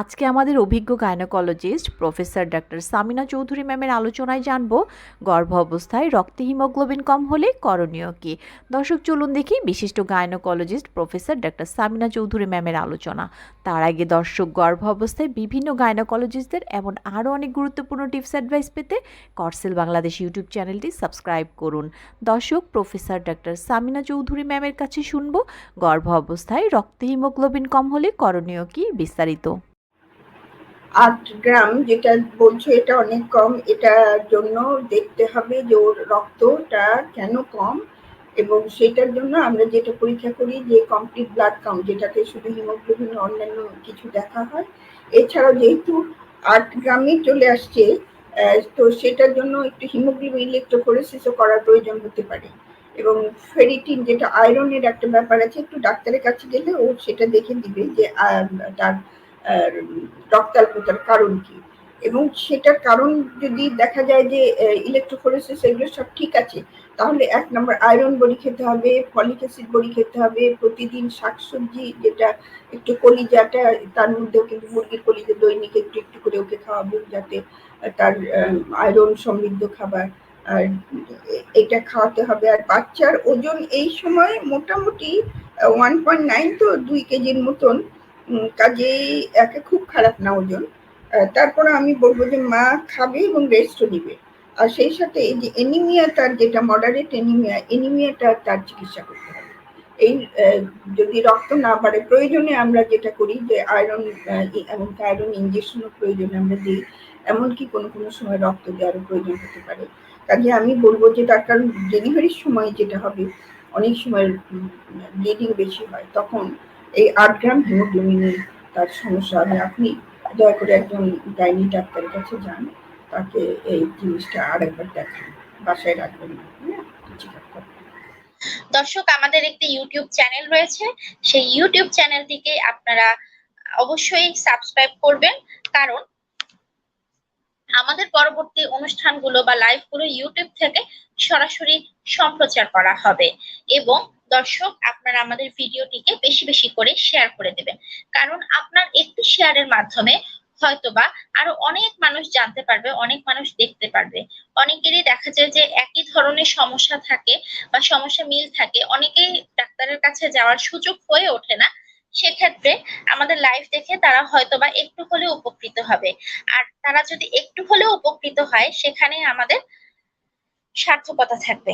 আজকে আমাদের অভিজ্ঞ gynaecologist professor doctor Samina Chowdhury ম্যামের আলোচনায় জানব, গর্ভ অবস্থায় রক্তে হিমোগ্লোবিন কম হলে করণীয় কি? দর্শক, চলুন দেখি বিশিষ্ট gynaecologist professor doctor Samina Chowdhury ম্যামের আলোচনা। তার আগে দর্শক, গর্ভ অবস্থায় বিভিন্ন গাইনোকোলজিস্টদের এমন আরও অনেক গুরুত্বপূর্ণ টিপস অ্যাডভাইস পেতে করসেল বাংলাদেশ ইউটিউব চ্যানেলটি সাবস্ক্রাইব করুন। দর্শক প্রফেসর ডাক্তার সামিনা চৌধুরী ম্যামের কাছে শুনব, গর্ভ অবস্থায় রক্তে হিমোগ্লোবিন কম হলে করণীয় কি বিস্তারিত। আট গ্রাম যেটা বলছো এটা অনেক কম, এটার জন্য দেখতে হবে যে ওর রক্তটা কেন কম এবং সেটার জন্য আমরা যেটা পরীক্ষা করি যে কমপ্লিট ব্লাড কাউন্ট যেটাতে শুধু হিমোগ্লোবিন অন্যান্য কিছু দেখা হয়। এছাড়াও যেহেতু আট গ্রামে চলে আসছে তো সেটার জন্য একটু হিমোগ্লোবিন ইলেকট্রোফোরেসিসও করার প্রয়োজন হতে পারে। এবং ফেরিটিন যেটা আয়রনের একটা ব্যাপার আছে, একটু ডাক্তারের কাছে গেলে ও সেটা দেখে দিবে যে তার রক্তাল্পতার কারণ কি? এবং সেটার কারণ যদি দেখা যায় যে ইলেকট্রোফোরেসিস এগুলো সব ঠিক আছে, তাহলে এক নম্বর আয়রন বড়ি খেতে হবে ফলিক অ্যাসিড বড়ি খেতে হবে, প্রতিদিন শাকসবজি যেটা একটু কলিজাটা, তার মধ্যেও কিন্তু মুরগির কলিজা দৈনিক একটু একটু করে ওকে খাওয়াবে যাতে তার আয়রন সমৃদ্ধ খাবার, আর এটা খাওয়াতে হবে। আর বাচ্চার ওজন এই সময় মোটামুটি ওয়ান পয়েন্ট নাইন তো দুই কেজির মতন কাজেই একে খুব খারাপ না ওজন। তারপরে আমি বলব যে মা খাবে এবং রেস্টও নিবে আর সেই সাথে এই যে এনিমিয়া তার যেটা মডারেট এনিমিয়া এনিমিয়াটা তার চিকিৎসা করতে হবে। এই যদি রক্ত না বাড়ে, প্রয়োজনে আমরা যেটা করি যে আয়রন এমনকি আয়রন ইঞ্জেকশনও প্রয়োজনে আমরা দিই। এমনকি কোনো কোনো সময় রক্ত দেওয়ারও প্রয়োজন হতে পারে। কাজে আমি বলব যে তার কারণ ডেলিভারির সময় যেটা হবে, অনেক সময় ব্লিডিং বেশি হয়, তখন এই আট গ্রাম হিমোগ্লোবিনের তার সমস্যা। হবে আপনি দয়া করে একজন গাইনি ডাক্তারের কাছে যান, তাকে এই জিনিসটা আরেকবার দেখান। বাসায় রাখবেন না হ্যাঁ? দর্শক, আমাদের একটি ইউটিউব চ্যানেল রয়েছে। সেই ইউটিউব চ্যানেলটিকে আপনারা অবশ্যই সাবস্ক্রাইব করবেন, কারণ আমাদের পরবর্তী অনুষ্ঠানগুলো বা লাইভগুলো ইউটিউব থেকে সরাসরি সম্প্রচার করা হবে এবং দর্শক আপনারা আমাদের ভিডিওটিকে বেশি বেশি করে শেয়ার করে দেবেন। কারণ আপনার একটি শেয়ারের মাধ্যমে হয়তোবা আরও অনেক মানুষ জানতে পারবে, অনেক মানুষ দেখতে পারবে। অনেকেরই দেখা যায় যে একই ধরনের সমস্যা থাকে বা সমস্যা মিল থাকে, অনেকেই ডাক্তারের কাছে যাওয়ার সুযোগ হয়ে ওঠে না। সেক্ষেত্রে আমাদের লাইভ দেখে তারা হয়তোবা একটু হলেও উপকৃত হবে। আর তারা যদি একটু হলেও উপকৃত হয় সেখানে আমাদের সার্থকতা থাকবে।